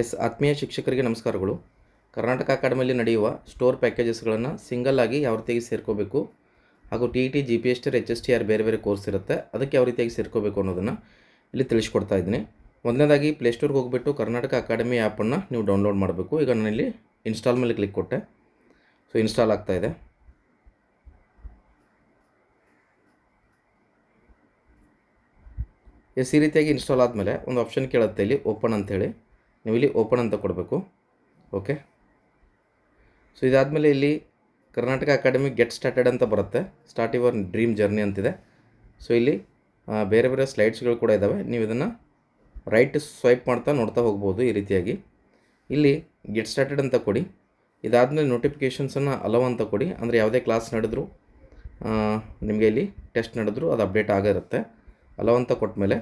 S, ಆತ್ಮೀಯ ಶಿಕ್ಷಕರಿಗೆ ನಮಸ್ಕಾರಗಳು. ಕರ್ನಾಟಕ ಅಕಾಡೆಮಿಯಲ್ಲಿ ನಡೆಯುವ ಸ್ಟೋರ್ ಪ್ಯಾಕೇಜಸ್ಗಳನ್ನು ಸಿಂಗಲ್ ಆಗಿ ಯಾವ ರೀತಿಯಾಗಿ ಸೇರ್ಕೋಬೇಕು ಹಾಗೂ T T, G P S T, H S T R ಬೇರೆ ಬೇರೆ ಕೋರ್ಸ್ ಇರುತ್ತೆ, ಅದಕ್ಕೆ ಯಾವ ರೀತಿಯಾಗಿ ಸೇರ್ಕೋಬೇಕು ಅನ್ನೋದನ್ನು ಇಲ್ಲಿ ತಿಳಿಸ್ಕೊಡ್ತಾ ಇದ್ದೀನಿ. ಮೊದಲನೇದಾಗಿ ಪ್ಲೇಸ್ಟೋರ್ಗೆ ಹೋಗ್ಬಿಟ್ಟು ಕರ್ನಾಟಕ ಅಕಾಡೆಮಿ ಆ್ಯಪನ್ನು ನೀವು ಡೌನ್ಲೋಡ್ ಮಾಡಬೇಕು. ಈಗ ನಾನಿಲ್ಲಿ ಇನ್ಸ್ಟಾಲ್ ಮೇಲೆ ಕ್ಲಿಕ್ ಕೊಟ್ಟೆ. ಸೊ ಇನ್ಸ್ಟಾಲ್ ಆಗ್ತಾ ಇದೆ. ಎಸ್, ಈ ರೀತಿಯಾಗಿ ಇನ್ಸ್ಟಾಲ್ ಆದಮೇಲೆ ಒಂದು ಆಪ್ಷನ್ ಕೇಳುತ್ತೆ ಇಲ್ಲಿ ಓಪನ್ ಅಂತೇಳಿ. ನೀವು ಇಲ್ಲಿ ಓಪನ್ ಅಂತ ಕೊಡಬೇಕು. ಓಕೆ ಸೊ ಇದಾದಮೇಲೆ ಇಲ್ಲಿ ಕರ್ನಾಟಕ ಅಕಾಡೆಮಿ ಗೆಟ್ ಸ್ಟಾರ್ಟೆಡ್ ಅಂತ ಬರುತ್ತೆ. ಸ್ಟಾರ್ಟ್ ಯುವರ್ ಡ್ರೀಮ್ ಜರ್ನಿ ಅಂತಿದೆ. ಸೊ ಇಲ್ಲಿ ಬೇರೆ ಬೇರೆ ಸ್ಲೈಡ್ಸ್ಗಳು ಕೂಡ ಇದ್ದಾವೆ ನೀವು ಇದನ್ನು ರೈಟ್ ಸ್ವೈಪ್ ಮಾಡ್ತಾ ನೋಡ್ತಾ ಹೋಗ್ಬೋದು ಈ ರೀತಿಯಾಗಿ. ಇಲ್ಲಿ ಗೆಟ್ ಸ್ಟಾರ್ಟೆಡ್ ಅಂತ ಕೊಡಿ. ಇದಾದಮೇಲೆ ನೋಟಿಫಿಕೇಷನ್ಸನ್ನು ಅಲವ್ ಅಂತ ಕೊಡಿ. ಅಂದರೆ ಯಾವುದೇ ಕ್ಲಾಸ್ ನಡೆದ್ರು ನಿಮಗೆ ಇಲ್ಲಿ ಟೆಸ್ಟ್ ನಡೆದ್ರು, ಅದು ಅಪ್ಡೇಟ್ ಆಗಿರುತ್ತೆ ಅಲವ್ ಅಂತ ಕೊಟ್ಮೇಲೆ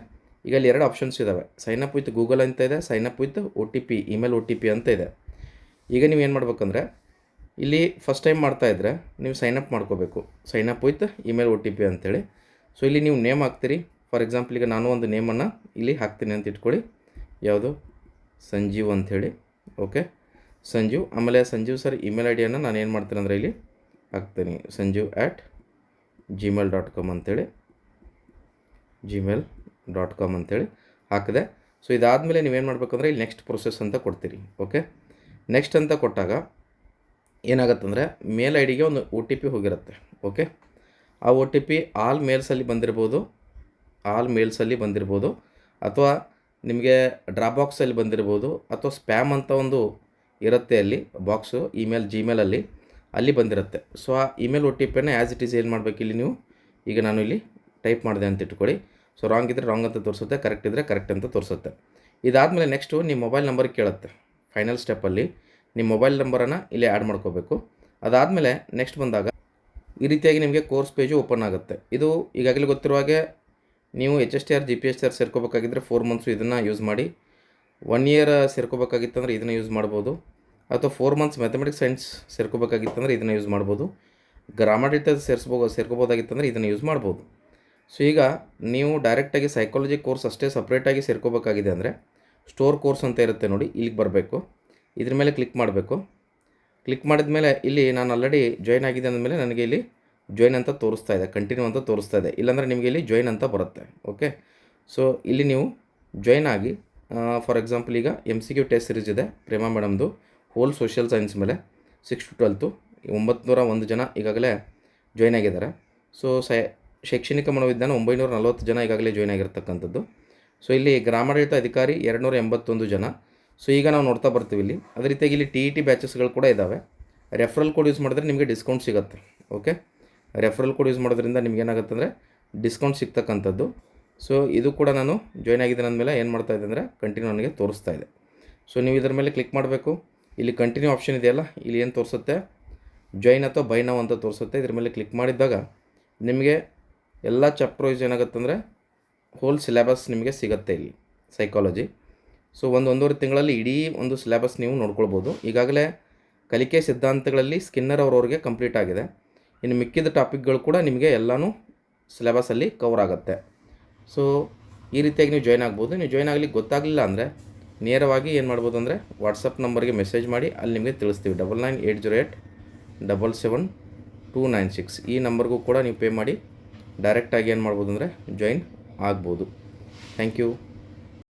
ಈಗ ಅಲ್ಲಿ ಎರಡು ಆಪ್ಷನ್ಸ್ ಇದ್ದಾವೆ ಸೈನ್ ಅಪ್ ವಿತ್ ಗೂಗಲ್ ಅಂತ ಇದೆ sign up with O T P email O T P ಅಂತ ಇದೆ. ಈಗ ನೀವು ಏನು ಮಾಡ್ಬೇಕಂದ್ರೆ, ಇಲ್ಲಿ ಫಸ್ಟ್ ಟೈಮ್ ಮಾಡ್ತಾ ಇದ್ದರೆ ನೀವು ಸೈನ್ ಅಪ್ ಮಾಡ್ಕೋಬೇಕು. Sign up with email O T P ಅಂತೇಳಿ. ಸೊ ಇಲ್ಲಿ ನೀವು ನೇಮ್ ಹಾಕ್ತೀರಿ. ಫಾರ್ ಎಕ್ಸಾಂಪಲ್ ಈಗ ನಾನು ಒಂದು ನೇಮನ್ನು ಇಲ್ಲಿ ಹಾಕ್ತೀನಿ ಅಂತ ಇಟ್ಕೊಳ್ಳಿ. ಯಾವುದು? ಸಂಜೀವ್ ಅಂಥೇಳಿ ಓಕೆ ಸಂಜೀವ್, ಆಮೇಲೆ ಸಂಜೀವ್ ಸರ್ ಇಮೇಲ್ ಐ ಡಿಯನ್ನು ನಾನು ಏನು ಮಾಡ್ತೀನಿ ಅಂದರೆ ಇಲ್ಲಿ ಹಾಕ್ತೀನಿ. Sanjeev at Gmail dot com ಅಂತೇಳಿ. ಜಿಮೇಲ್ ಡಾಟ್ ಕಾಮ್ ಅಂತೇಳಿ ಹಾಕಿದೆ. ಸೊ ಇದಾದಮೇಲೆ ನೀವೇನು ಮಾಡಬೇಕಂದ್ರೆ ಇಲ್ಲಿ ನೆಕ್ಸ್ಟ್ ಪ್ರೊಸೆಸ್ ಅಂತ ಕೊಡ್ತೀರಿ. ಓಕೆ ನೆಕ್ಸ್ಟ್ ಅಂತ ಕೊಟ್ಟಾಗ ಏನಾಗತ್ತಂದರೆ ಮೇಲ್ ಐ ಡಿಗೆ ಒಂದು ಒ ಟಿ ಪಿ ಹೋಗಿರುತ್ತೆ. ಓಕೆ ಆ ಒ ಟಿ ಪಿ ಆಲ್ ಮೇಲ್ಸಲ್ಲಿ ಬಂದಿರ್ಬೋದು. ಆಲ್ ಮೇಲ್ಸಲ್ಲಿ ಬಂದಿರ್ಬೋದು. ಅಥವಾ ನಿಮಗೆ ಡ್ರಾ ಬಾಕ್ಸಲ್ಲಿ ಬಂದಿರ್ಬೋದು. ಅಥವಾ ಸ್ಪ್ಯಾಮ್ ಅಂತ ಒಂದು ಇರುತ್ತೆ ಅಲ್ಲಿ ಬಾಕ್ಸು ಇಮೇಲ್ ಜಿಮೇಲಲ್ಲಿ ಅಲ್ಲಿ ಬಂದಿರುತ್ತೆ. ಸೊ ಆ ಇಮೇಲ್ ಒ ಟಿ ಪಿನ ಆ್ಯಸ್ ಇಟ್ ಈಸ್ ಏನು ಮಾಡಬೇಕು ಇಲ್ಲಿ ನೀವು? ಈಗ ನಾನು ಇಲ್ಲಿ ಟೈಪ್ ಮಾಡಿದೆ ಅಂತ ಇಟ್ಕೊಳ್ಳಿ. ಸೊ ರಾಂಗ್ ಇದ್ದರೆ ರಾಂಗ್ ಅಂತ ತೋರಿಸುತ್ತೆ ಕರೆಕ್ಟ್ ಇದ್ದರೆ ಕರೆಕ್ಟ್ ಅಂತ ತೋರಿಸುತ್ತೆ. ಇದಾದಮೇಲೆ ನೆಕ್ಸ್ಟು ನಿಮ್ಮ ಮೊಬೈಲ್ ನಂಬರ್ ಕೇಳುತ್ತೆ. ಫೈನಲ್ ಸ್ಟೆಪ್ಪಲ್ಲಿ ನಿಮ್ಮ ಮೊಬೈಲ್ ನಂಬರನ್ನು ಇಲ್ಲಿ ಆ್ಯಡ್ ಮಾಡ್ಕೋಬೇಕು. ಅದಾದಮೇಲೆ ನೆಕ್ಸ್ಟ್ ಬಂದಾಗ ಈ ರೀತಿಯಾಗಿ ನಿಮಗೆ ಕೋರ್ಸ್ ಪೇಜು ಓಪನ್ ಆಗುತ್ತೆ. ಇದು ಈಗಾಗಲೇ ಗೊತ್ತಿರುವ ಹಾಗೆ ನೀವು H S T R G P S T R ಸೇರ್ಕೋಬೇಕಾಗಿದ್ದರೆ four months ಇದನ್ನು ಯೂಸ್ ಮಾಡಿ ಒನ್ ಇಯರ್ ಸೇರ್ಕೋಬೇಕಾಗಿತ್ತಂದ್ರೆ ಇದನ್ನು ಯೂಸ್ ಮಾಡ್ಬೋದು. ಅಥವಾ ಫೋರ್ ಮಂತ್ಸ್ ಮ್ಯಾಥಮೆಟಿಕ್ಸ್ ಸೈನ್ಸ್ ಸೇರ್ಕೋಬೇಕಾಗಿತ್ತಂದ್ರೆ ಇದನ್ನು ಯೂಸ್ ಮಾಡ್ಬೋದು. ಗ್ರಾಮಡಿತ ಸೇರಿಸ್ಬೋ, ಸೇರ್ಕೋಬೋದಾಗಿತ್ತಂದರೆ ಇದನ್ನು ಯೂಸ್ ಮಾಡ್ಬೋದು. ಸೊ ಈಗ ನೀವು ಡೈರೆಕ್ಟಾಗಿ ಸೈಕಾಲಜಿ ಕೋರ್ಸ್ ಅಷ್ಟೇ ಸಪ್ರೇಟಾಗಿ ಸೇರ್ಕೋಬೇಕಾಗಿದೆ ಅಂದರೆ ಸ್ಟೋರ್ ಕೋರ್ಸ್ ಅಂತ ಇರುತ್ತೆ ನೋಡಿ, ಇಲ್ಲಿಗೆ ಬರಬೇಕು. ಇದ್ರ ಮೇಲೆ ಕ್ಲಿಕ್ ಮಾಡಬೇಕು. ಕ್ಲಿಕ್ ಮಾಡಿದ ಮೇಲೆ ಇಲ್ಲಿ ನಾನು ಆಲ್ರೆಡಿ ಜಾಯ್ನ್ ಆಗಿದೆ ಅಂದಮೇಲೆ ನನಗೆ ಇಲ್ಲಿ ಜಾಯ್ನ್ ಅಂತ ತೋರಿಸ್ತಾ ಇದೆ ಕಂಟಿನ್ಯೂ ಅಂತ ತೋರಿಸ್ತಾ ಇದೆ. ಇಲ್ಲಾಂದರೆ ನಿಮಗೆ ಇಲ್ಲಿ ಜಾಯ್ನ್ ಅಂತ ಬರುತ್ತೆ ಓಕೆ ಸೊ ಇಲ್ಲಿ ನೀವು ಜಾಯ್ನ್ ಆಗಿ ಫಾರ್ ಎಕ್ಸಾಂಪಲ್ ಈಗ M C Q test series ಇದೆ ಪ್ರೇಮಾ ಮೇಡಮ್ದು ಹೋಲ್ ಸೋಷಿಯಲ್ ಸೈನ್ಸ್ ಮೇಲೆ ಸಿಕ್ಸ್ ಟು ಟ್ವೆಲ್ತು ಒಂಬತ್ತು ಒಂದು ಜನ ಈಗಾಗಲೇ ಜಾಯ್ನ್ ಆಗಿದ್ದಾರೆ. ಸೊ ಸೈ ಶೈಕ್ಷಣಿಕ ಮನೋವಿಜ್ಞಾನ ಒಂಬೈನೂರ ನಲವತ್ತು ಜನ ಈಗಾಗಲೇ ಜಾಯ್ನ್ ಆಗಿರ್ತಕ್ಕಂಥದ್ದು. ಸೊ ಇಲ್ಲಿ ಗ್ರಾಮಾಡಳಿತ ಅಧಿಕಾರಿ ಎರಡುನೂರ ಎಂಬತ್ತೊಂದು ಜನ. ಸೊ ಈಗ ನಾವು ನೋಡ್ತಾ ಬರ್ತೀವಿ ಇಲ್ಲಿ. ಅದೇ ರೀತಿಯಾಗಿ ಇಲ್ಲಿ ಟಿ ಇ ಟಿ ಬ್ಯಾಚಸ್ಗಳು ಕೂಡ ಇದ್ದಾವೆ ರೆಫರಲ್ ಕೋಡ್ ಯೂಸ್ ಮಾಡಿದ್ರೆ ನಿಮಗೆ ಡಿಸ್ಕೌಂಟ್ ಸಿಗುತ್ತೆ. ಓಕೆ ರೆಫರಲ್ ಕೋಡ್ ಯೂಸ್ ಮಾಡೋದ್ರಿಂದ ನಿಮ್ಗೆ ಏನಾಗುತ್ತೆ ಅಂದರೆ ಡಿಸ್ಕೌಂಟ್ ಸಿಗ್ತಕ್ಕಂಥದ್ದು. ಸೊ ಇದು ಕೂಡ ನಾನು ಜಾಯ್ನ್ ಆಗಿದ್ದೀನಿ ಅಂದಮೇಲೆ ಏನು ಮಾಡ್ತಾ ಇದ್ದೆ ಅಂದರೆ ಕಂಟಿನ್ಯೂ ನನಗೆ ತೋರಿಸ್ತಾ ಇದೆ ಸೊ ನೀವು ಇದರ ಮೇಲೆ ಕ್ಲಿಕ್ ಮಾಡಬೇಕು. ಇಲ್ಲಿ ಕಂಟಿನ್ಯೂ ಆಪ್ಷನ್ ಇದೆಯಲ್ಲ? ಇಲ್ಲಿ ಏನು ತೋರಿಸುತ್ತೆ? ಜಾಯ್ನ್ ಅಥವಾ ಬೈ ನಾವು ಅಂತ ತೋರಿಸುತ್ತೆ. ಇದ್ರ ಮೇಲೆ ಕ್ಲಿಕ್ ಮಾಡಿದ್ದಾಗ ನಿಮಗೆ ಎಲ್ಲ ಚಾಪ್ಟರ್ ವೈಸ್ ಏನಾಗುತ್ತಂದರೆ ಹೋಲ್ ಸಿಲೆಬಸ್ ನಿಮಗೆ ಸಿಗುತ್ತೆ ಇಲ್ಲಿ ಸೈಕಾಲಜಿ ಸೊ ಒಂದು ಒಂದೂವರೆ ತಿಂಗಳಲ್ಲಿ ಇಡೀ ಒಂದು ಸಿಲೆಬಸ್ ನೀವು ನೋಡ್ಕೊಳ್ಬೋದು. ಈಗಾಗಲೇ ಕಲಿಕೆ ಸಿದ್ಧಾಂತಗಳಲ್ಲಿ ಸ್ಕಿನ್ನರ್ ಅವರವ್ರಿಗೆ ಕಂಪ್ಲೀಟ್ ಆಗಿದೆ. ಇನ್ನು ಮಿಕ್ಕಿದ ಟಾಪಿಕ್ಗಳು ಕೂಡ ನಿಮಗೆ ಎಲ್ಲನೂ ಸಿಲೆಬಸಲ್ಲಿ ಕವರ್ ಆಗುತ್ತೆ. ಸೊ ಈ ರೀತಿಯಾಗಿ ನೀವು ಜಾಯ್ನ್ ಆಗ್ಬೋದು. ನೀವು ಜಾಯ್ನ್ ಆಗಲಿಕ್ಕೆ ಗೊತ್ತಾಗಲಿಲ್ಲ ಅಂದರೆ ನೇರವಾಗಿ ಏನು ಮಾಡ್ಬೋದು ಅಂದರೆ ವಾಟ್ಸಪ್ ನಂಬರ್ಗೆ ಮೆಸೇಜ್ ಮಾಡಿ ಅಲ್ಲಿ ನಿಮಗೆ ತಿಳಿಸ್ತೀವಿ. Double nine eight zero eight double seven two nine six ಈ ನಂಬರ್ಗೂ ಕೂಡ ನೀವು ಪೇ ಮಾಡಿ ಡೈರೆಕ್ಟಾಗಿ ಏನು ಮಾಡ್ಬೋದು ಅಂದರೆ ಜಾಯಿನ್ ಆಗ್ಬೋದು. Thank you